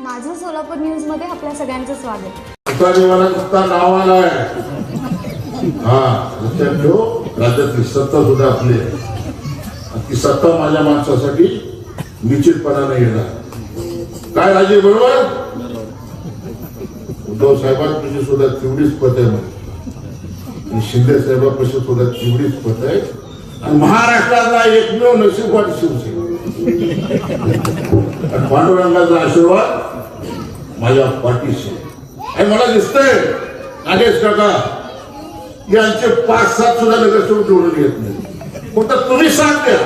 माझं सोलापूर न्यूजमध्ये आपल्या सगळ्यांचं स्वागत. मला नुसता नावाला आहे हा लक्षात ठेव. राज्यातली सत्ता सुद्धा आपली आहे. ती सत्ता माझ्या माणसासाठी निश्चितपणाने येणार. काय राजे बरोबर? उद्धव साहेबांपाशी म्हणजे सुद्धा तेवढीच पत आहे म्हणे. शिंदे साहेबांपाशी सुद्धा तेवढीच पत आहे. आणि महाराष्ट्रातला एकमेव नशीबवाद शिवसेना. पांडुरंगाचा आशीर्वाद माझ्या पाठीशी. आणि मला दिसतंय नागेश काका यांचे पाच सात सुद्धा नगरसेवक निवडून येत नाही. फक्त तुम्ही साथ द्या.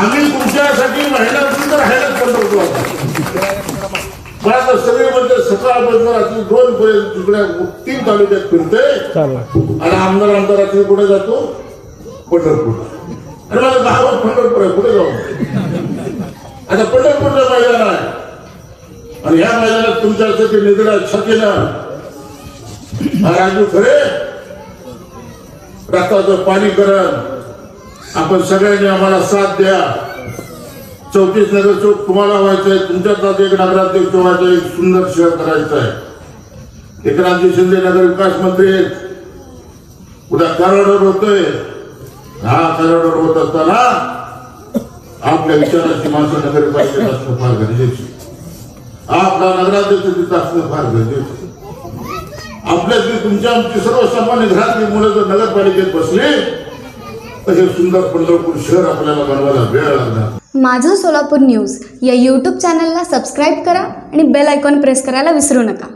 आम्ही तुमच्यासाठी महिन्यापासून तर राहायलाच आता. मला तर सगळे म्हणजे रात्री दोन पर्यंत तिकडे तीन तालुक्यात फिरते आणि आमदार आमदार रात्री कुठे जातो पंढरपूर आणि मला गावात पंढरपूर आहे कुठे जाऊ आता पंढरपूरचं मैदान आहे आणि ह्या मैदानात तुमच्यासाठी निधडा छकीनं राजू खरे रक्ताचं पाणी करण आपण सगळ्यांनी आम्हाला साथ द्या चौतीस नगर चौक तुम्हाला व्हायचंय तुमच्यात एक नगराध्यक्ष व्हायचं एक सुंदर शहर करायचं आहे एकनाथजी शिंदे नगर विकास मंत्री उद्या कराडवर होतोय हा कराडवर होत असताना आपल्या विचाराची माणसं नगरपालिकेत असणं फार गरजेचे आपला नगराध्यक्ष तिथं असणं फार गरजेचं आपल्यातली तुमच्या आमची सर्वसामान्य घरातली मुलं जर नगरपालिकेत बसले तर हे सुंदर पंढरपूर शहर आपल्याला बनवायला वेळ लागणार. माझं सोलापूर न्यूज या यूट्यूब चॅनलला सबस्क्राईब करा आणि बेल आयकॉन प्रेस करायला विसरू नका.